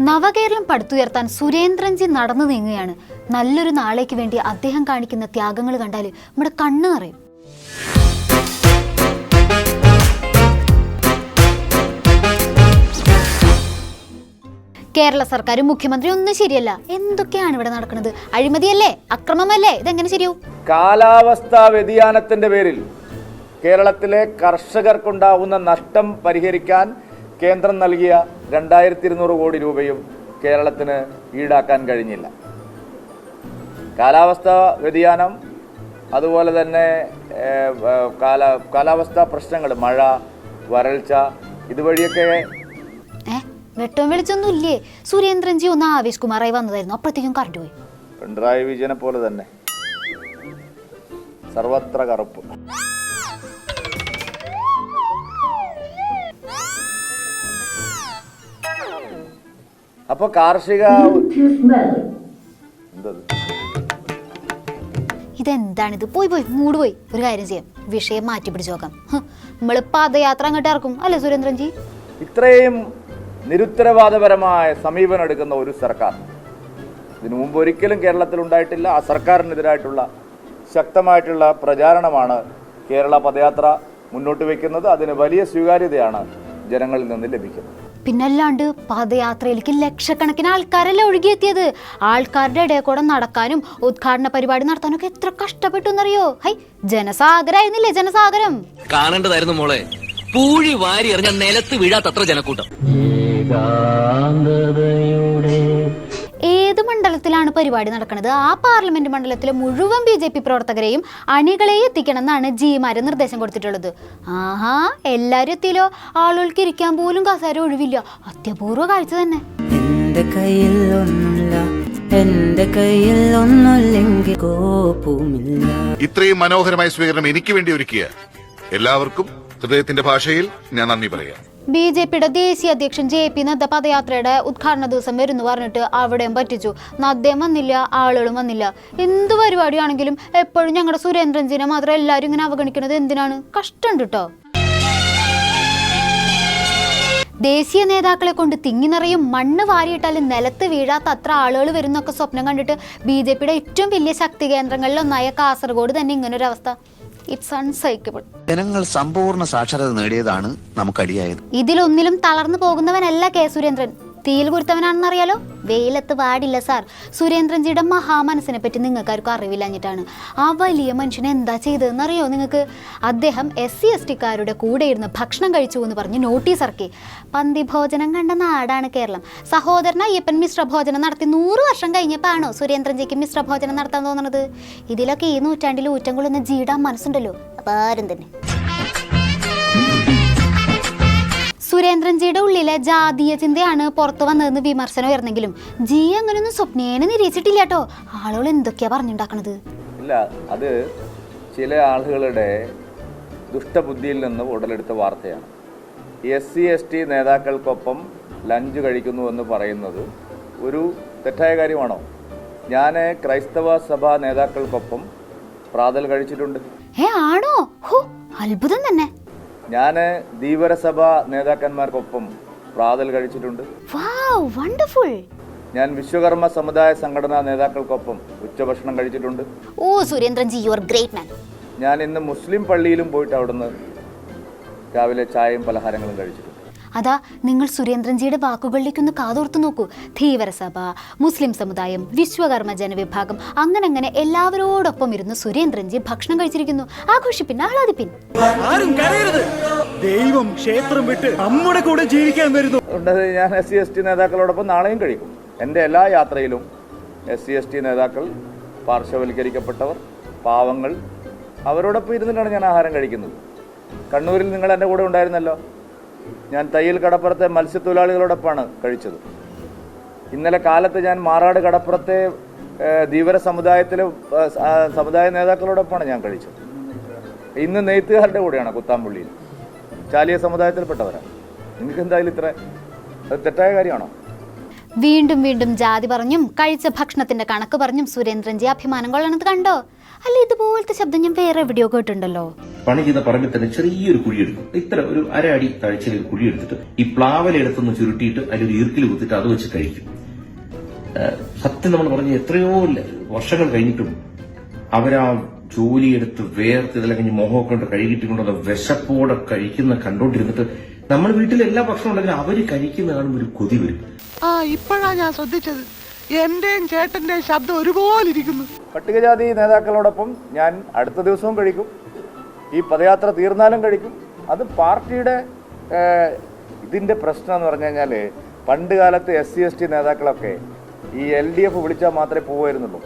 നവകേരളം പടുത്തുയർത്താൻ സുരേന്ദ്രൻജി നടന്നു നീങ്ങുകയാണ്. നല്ലൊരു നാളേക്ക് വേണ്ടി അദ്ദേഹം കാണിക്കുന്ന ത്യാഗങ്ങൾ കണ്ടാൽ നമ്മുടെ കണ്ണ് നിറയും. കേരള സർക്കാരും മുഖ്യമന്ത്രി ഒന്നും ശരിയല്ല. എന്തൊക്കെയാണ് ഇവിടെ നടക്കുന്നത്? അഴിമതിയല്ലേ? അക്രമമല്ലേ? ഇതെങ്ങനെ ശരിയാവും? കാലാവസ്ഥാ വ്യതിയാനത്തിന്റെ പേരിൽ കേരളത്തിലെ കർഷകർക്കുണ്ടാവുന്ന നഷ്ടം പരിഹരിക്കാൻ കേന്ദ്രം നൽകിയ രണ്ടായിരത്തി ഇരുന്നൂറ് കോടി രൂപയും കേരളത്തിന് ഈടാക്കാൻ കഴിഞ്ഞില്ല. കാലാവസ്ഥ വ്യതിയാനം അതുപോലെ തന്നെ കാല കാലാവസ്ഥാ പ്രശ്നങ്ങൾ മഴ വരൾച്ച ഇതുവഴിയൊക്കെ വെട്ടം വെളിച്ചൊന്നും ഇല്ലേ? സുരേന്ദ്രൻജി ഒന്ന് ആവേശ് കുമാറായി വന്നതായിരുന്നു. അപ്പോഴത്തേക്കും കറണ്ട് പോയി. പിണറായി വിജയനെ പോലെ തന്നെ. സർവത്ര കറുപ്പ്. അപ്പൊ കാർഷിക എന്തത്? ഇതെന്താണിത്? പോയി പോയി മൂട് പോയി. ഒരു കാര്യം ചെയ്യാം. വിഷയം മാറ്റി പിടിച്ചു നോക്കാം. ഹ്, നമ്മൾ പാദയാത്ര അങ്ങോട്ട് ഇറക്കും. അല്ലേ സുരേന്ദ്രൻജി? ഇത്രയും നിരുത്തരവാദപരമായ സമീപനം എടുക്കുന്ന ഒരു സർക്കാർ. ഇതിനു മുമ്പ് ഒരിക്കലും കേരളത്തിൽ ഉണ്ടായിട്ടില്ല. ആ സർക്കാരിനെതിരായിട്ടുള്ള ശക്തമായിട്ടുള്ള പ്രചാരണമാണ് കേരള പദയാത്ര മുന്നോട്ട് വയ്ക്കുന്നത്. അതിന് വലിയ സ്വീകാര്യതയാണ് ജനങ്ങളിൽ നിന്ന് ലഭിക്കുന്നത്. പിന്നല്ലാണ്ട് പാദയാത്രയിലേക്ക് ലക്ഷക്കണക്കിന് ആൾക്കാരല്ലേ ഒഴുകിയെത്തിയത്? ആൾക്കാരുടെ ഇടയിൽ കൂടെ നടക്കാനും ഉദ്ഘാടന പരിപാടി നടത്താനും ഒക്കെ എത്ര കഷ്ടപ്പെട്ടു എന്നറിയോ? ഹൈ ജനസാഗരായിരുന്നില്ലേ ജനസാഗരം? കാണേണ്ടതായിരുന്നു മോളെ. പൂഴി വാരി എറിഞ്ഞ നിലത്ത് വീഴാത്തത്ര ജനക്കൂട്ടം. ഏത് മണ്ഡലത്തിലാണ് പരിപാടി നടക്കുന്നത്? ആ പാർലമെന്റ് മണ്ഡലത്തിലെ മുഴുവൻ ബി ജെ പി പ്രവർത്തകരെയും അണികളെ എത്തിക്കണം എന്നാണ് ജിമാര് നിർദ്ദേശം കൊടുത്തിട്ടുള്ളത്. ആഹാ എല്ലാരും എത്തിയല്ലോ. ആളുകൾക്ക് ഇരിക്കാൻ പോലും കസേര ഒഴിവില്ല. അത്യപൂർവ കാഴ്ച തന്നെ. എന്റെ കയ്യിൽ ഒന്നുമില്ല. എന്റെ കയ്യിൽ ഒന്നുമില്ലെങ്കിൽ കോപ്പുമില്ല. ഇത്രയും മനോഹരമായ സ്വീകരണം എനിക്ക് വേണ്ടി ഒരുക്കിയ എല്ലാവർക്കും ഹൃദയത്തിന്റെ ഭാഷയിൽ ഞാൻ നന്ദി പറയാം. ബി ജെ പിയുടെ ദേശീയ അധ്യക്ഷൻ ജെ പി നദ്ദ പദയാത്രയുടെ ഉദ്ഘാടന ദിവസം വരുന്നു പറഞ്ഞിട്ട് അവിടെയും പറ്റിച്ചു. നദ്ദയും വന്നില്ല ആളുകളും വന്നില്ല. എന്ത് പരിപാടിയാണെങ്കിലും എപ്പോഴും ഞങ്ങളുടെ സുരേന്ദ്രൻജിനെ മാത്രം എല്ലാവരും ഇങ്ങനെ അവഗണിക്കുന്നത് എന്തിനാണ്? കഷ്ടമുണ്ട് കേട്ടോ ദേശീയ നേതാക്കളെ കൊണ്ട് തിങ്ങി നിറയും മണ്ണ് വാരിയിട്ടാലും നിലത്ത് വീഴാത്ത അത്ര ആളുകൾ വരുന്നൊക്കെ സ്വപ്നം കണ്ടിട്ട് ബി ജെ പിയുടെ ഏറ്റവും വലിയ ശക്തി കേന്ദ്രങ്ങളിലൊന്നായ കാസർഗോഡ് തന്നെ ഇങ്ങനൊരു അവസ്ഥ ഇറ്റ്സ് അൺസൈക്കബിൾ ജനങ്ങൾ സമ്പൂർണ സാക്ഷരത നേടിയതാണ് നമുക്കടിയായത്. ഇതിലൊന്നിലും തളർന്നു പോകുന്നവനല്ല കെ സുരേന്ദ്രൻ. തീയിൽ കുരുത്തവനാണെന്നറിയാലോ വെയിലത്ത് പാടില്ല സാർ. സുരേന്ദ്രൻജിയുടെ മഹാമനസ്സിനെ പറ്റി നിങ്ങൾക്കാർക്കും അറിവില്ലാഞ്ഞിട്ടാണ്. ആ വലിയ മനുഷ്യനെ എന്താ ചെയ്തതെന്ന് അറിയോ നിങ്ങൾക്ക്? അദ്ദേഹം എസ് സി എസ് ടിക്കാരുടെ കൂടെ ഇരുന്ന് ഭക്ഷണം കഴിച്ചു എന്ന് പറഞ്ഞ് നോട്ടീസ് ഇറക്കി. പന്തി ഭോജനം കണ്ട നാടാണ് കേരളം. സഹോദരൻ അയ്യപ്പൻ മിശ്ര ഭോജനം നടത്തി നൂറ് വർഷം കഴിഞ്ഞപ്പോഴാണോ സുരേന്ദ്രൻജിക്ക് മിശ്ര ഭോജനം നടത്താൻ തോന്നുന്നത് ഇതിലൊക്കെ ഈ നൂറ്റാണ്ടിൽ ഊറ്റം കൊള്ളുന്ന ജീടാ മനസ്സുണ്ടല്ലോ. അപാരം തന്നെ. സുരേന്ദ്രൻജിയുടെ ഉള്ളിലെ ജാതീയ ചിന്തയാണ് പുറത്തു വന്നതെന്ന് വിമർശനം ഉയർന്നെങ്കിലും ജി അങ്ങനെയൊന്നും സ്വപ്നേനെ നിരീക്ഷിച്ചിട്ടില്ല കേട്ടോ. ആളുകൾ എന്തൊക്കെയാ പറഞ്ഞുണ്ടാക്കണത്? ഇല്ല അത് ചില ആളുകളുടെ ദുഷ്ടബുദ്ധിയിൽ നിന്ന് ഉടലെടുത്ത വാർത്തയാണ്. എസ് സി എസ് ടി നേതാക്കൾക്കൊപ്പം ലഞ്ച് കഴിക്കുന്നു എന്ന് പറയുന്നത് ഒരു തെറ്റായ കാര്യമാണോ? ഞാൻ ക്രൈസ്തവ സഭാ നേതാക്കൾക്കൊപ്പം പ്രാതൽ കഴിച്ചിട്ടുണ്ട്. ഏ ആണോ? അത്ഭുതം തന്നെ. ഞാൻ ധീവരസഭ നേതാക്കന്മാർക്കൊപ്പം പ്രാതൽ കഴിച്ചിട്ടുണ്ട്. വണ്ടർഫുൾ. ഞാൻ വിശ്വകർമ്മ സമുദായ സംഘടനാ നേതാക്കൾക്കൊപ്പം ഉച്ചഭക്ഷണം കഴിച്ചിട്ടുണ്ട്. ഓ Surendranji you are great man ഞാൻ ഇന്ന് മുസ്ലിം പള്ളിയിലും പോയിട്ട് അവിടുന്ന് രാവിലെ ചായയും പലഹാരങ്ങളും കഴിച്ചിട്ടുണ്ട്. അതാ നിങ്ങൾ സുരേന്ദ്രൻജിയുടെ വാക്കുകളിലേക്കൊന്ന് കാതോർത്ത് നോക്കൂ. ധീവരസഭ മുസ്ലിം സമുദായം വിശ്വകർമ്മ ജനവിഭാഗം അങ്ങനെ അങ്ങനെ എല്ലാവരോടൊപ്പം ഇരുന്ന് സുരേന്ദ്രൻജി ഭക്ഷണം കഴിച്ചിരിക്കുന്നു. ആഘോഷിപ്പിൻ ആഹ്ലാദിപ്പിൻ. ദൈവം ക്ഷേത്രം വിട്ട് നമ്മുടെ കൂടെ ജീവിക്കാൻ വരുന്നു. ഞാൻ എസ് സി എസ് ടി നേതാക്കളോടൊപ്പം നാളെയും കഴിക്കും എന്റെ എല്ലാ യാത്രയിലും എസ് സി എസ് ടി നേതാക്കൾ പാർശ്വവൽക്കരിക്കപ്പെട്ടവർ പാവങ്ങൾ അവരോടൊപ്പം ഇരുന്നിട്ടാണ് ഞാൻ ആഹാരം കഴിക്കുന്നത്. കണ്ണൂരിൽ നിങ്ങൾ എന്റെ കൂടെ ഉണ്ടായിരുന്നല്ലോ. ഞാൻ തയ്യൽ കടപ്പുറത്തെ മത്സ്യത്തൊഴിലാളികളോടൊപ്പമാണ് കഴിച്ചത്. ഇന്നലെ കാലത്ത് ഞാൻ മാറാട് കടപ്പുറത്തെ ധീവര സമുദായത്തിലെ സമുദായ നേതാക്കളോടൊപ്പമാണ് ഞാൻ കഴിച്ചത്. ഇന്ന് നെയ്ത്തുകാരുടെ കൂടെയാണ് കുത്താമ്പുള്ളിയിൽ. ചാലിയ സമുദായത്തിൽപ്പെട്ടവരാണ്. നിങ്ങൾക്ക് എന്തായാലും ഇത്ര തെറ്റായ കാര്യമാണോ? വീണ്ടും വീണ്ടും ജാതി പറഞ്ഞും കഴിച്ച ഭക്ഷണത്തിന്റെ കണക്ക് പറഞ്ഞും സുരേന്ദ്രൻജി അഭിമാനം കൊള്ളണത് കണ്ടോ? അല്ല ഇതുപോലത്തെ ശബ്ദം ഞാൻ വേറെ എവിടെയോ കേട്ടിട്ടുണ്ടല്ലോ. പണി ചെയ്ത പറമ്പിൽ തന്നെ ചെറിയൊരു കുഴിയെടുക്കും ഇത്ര ഒരു അര അടി താഴ്ചയിൽ ഒരു കുഴിയെടുത്തിട്ട് ഈ പ്ലാവല എടുത്തൊന്ന് ചുരുട്ടിയിട്ട് അതിലൊരു ഈർക്കിൽ കുത്തിട്ട് അത് വെച്ച് കഴിക്കും. സത്യം നമ്മൾ പറഞ്ഞ എത്രയോ വർഷങ്ങൾ കഴിഞ്ഞിട്ടും അവരാ ജോലിയെടുത്ത് വേർത്ത് ഇതെല്ലാം കഴിഞ്ഞ് മുഖമൊക്കെ കൊണ്ട് കഴുകിയിട്ട് കൊണ്ട് വിശപ്പോടെ കഴിക്കുന്ന കണ്ടോണ്ടിരുന്നിട്ട് നമ്മൾ വീട്ടിൽ എല്ലാ ഭക്ഷണം ഉണ്ടെങ്കിലും അവർ കഴിക്കുന്ന കാണുമ്പോൾ ഒരു കൊതി വരും. ആ ഇപ്പോഴാ ഞാൻ ശ്രദ്ധിച്ചത്. എന്റെയും ചേട്ടന്റെയും ശബ്ദം ഒരുപോലെ ഇരിക്കുന്നു പട്ടികജാതി നേതാക്കളോടൊപ്പം ഞാൻ അടുത്ത ദിവസവും കഴിക്കും. ഈ പദയാത്ര തീർന്നാലും കഴിക്കും. അത് പാർട്ടിയുടെ ഇതിന്റെ പ്രശ്നം എന്ന് പറഞ്ഞു കഴിഞ്ഞാൽ പണ്ട് കാലത്ത് എസ് സി എസ് ടി നേതാക്കളൊക്കെ ഈ എൽ ഡി എഫ് വിളിച്ചാൽ മാത്രമേ പോകുമായിരുന്നുള്ളൂ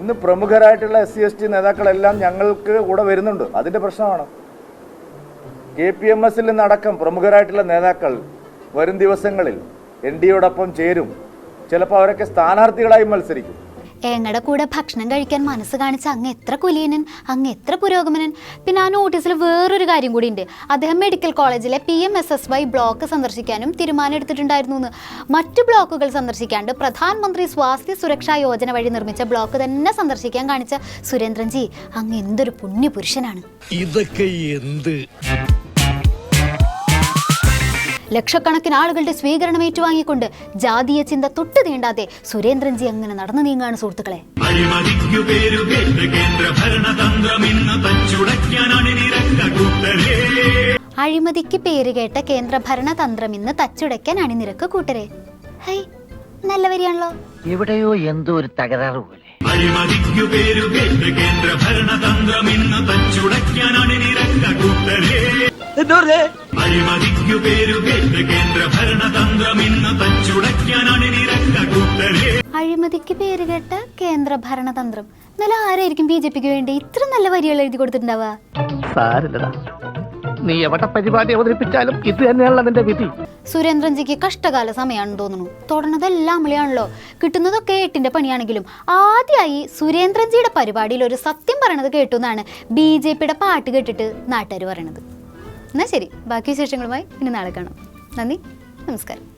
ഇന്ന് പ്രമുഖരായിട്ടുള്ള എസ് സി എസ് ടി നേതാക്കളെല്ലാം ഞങ്ങൾക്ക് കൂടെ വരുന്നുണ്ട്. അതിന്റെ പ്രശ്നമാണ്. കെ പി എം എസിൽ നിന്നടക്കം പ്രമുഖരായിട്ടുള്ള നേതാക്കൾ വരും ദിവസങ്ങളിൽ എൻ ഡിയോടൊപ്പം ചേരും. ചിലപ്പോൾ അവരൊക്കെ സ്ഥാനാർത്ഥികളായി മത്സരിക്കും. എങ്ങടെ കൂടെ ഭക്ഷണം കഴിക്കാൻ മനസ്സ് കാണിച്ച അങ്ങ് എത്ര കുലീനൻ അങ്ങ് എത്ര പുരോഗമനൻ. പിന്നെ ആ നോട്ടീസിൽ വേറൊരു കാര്യം കൂടി ഉണ്ട് അദ്ദേഹം മെഡിക്കൽ കോളേജിലെ P M S S Y block സന്ദർശിക്കാനും തീരുമാനം എടുത്തിട്ടുണ്ടായിരുന്നു എന്ന് മറ്റു ബ്ലോക്കുകൾ സന്ദർശിക്കാണ്ട് പ്രധാനമന്ത്രി സ്വാസ്ഥ്യ സുരക്ഷാ യോജന വഴി നിർമ്മിച്ച ബ്ലോക്ക് തന്നെ സന്ദർശിക്കാൻ കാണിച്ച സുരേന്ദ്രൻജി അങ്ങ് എന്തൊരു പുണ്യപുരുഷനാണ്. ഇതൊക്കെ എന്ത്? ലക്ഷക്കണക്കിന് ആളുകളുടെ സ്വീകരണം ഏറ്റുവാങ്ങിക്കൊണ്ട് ജാതീയ ചിന്ത തൊട്ട് തീണ്ടാതെ സുരേന്ദ്രൻജി അങ്ങനെ നടന്നു നീങ്ങാണ് സുഹൃത്തുക്കളെ. അഴിമതിക്ക് പേരുകേട്ട കേന്ദ്ര ഭരണതന്ത്രം ഇന്ന് തച്ചുടയ്ക്കാൻ അണിനിരക്ക് കൂട്ടരെ. ഹൈ നല്ല വരിയാണല്ലോ. എവിടെയോ എന്തോ ഒരു തകരാറ് പോലെ. അഴിമതിക്ക് പേരുകേട്ട കേന്ദ്ര ഭരണതന്ത്രം നല്ല ആരായിരിക്കും ബി ജെ പിക്ക് വേണ്ടി? ഇത്ര നല്ല വരികൾ എഴുതി കൊടുത്തിട്ടുണ്ടാവുക. സാരില്ലടാ. നീ എവിടെ പരിപാടി അവതരിപ്പിച്ചാലും ഇത് തന്നെയാണല്ലോ അതിന്റെ വിധി. സുരേന്ദ്രൻജിക്ക് കഷ്ടകാല സമയമാണെന്ന് തോന്നുന്നു. തുടർന്നതെല്ലാം വിളിയാണല്ലോ. കിട്ടുന്നതൊക്കെ എട്ടിന്റെ പണിയാണെങ്കിലും ആദ്യമായി സുരേന്ദ്രൻജിയുടെ പരിപാടിയിൽ ഒരു സത്യം പറയണത് കേട്ടു എന്നാണ് ബി ജെ പിയുടെ പാട്ട് കേട്ടിട്ട് നാട്ടുകാർ പറയണത്. എന്നാ ശരി. ബാക്കി വിശേഷങ്ങളുമായി ഇനി നാളെ കാണാം. നന്ദി. നമസ്കാരം.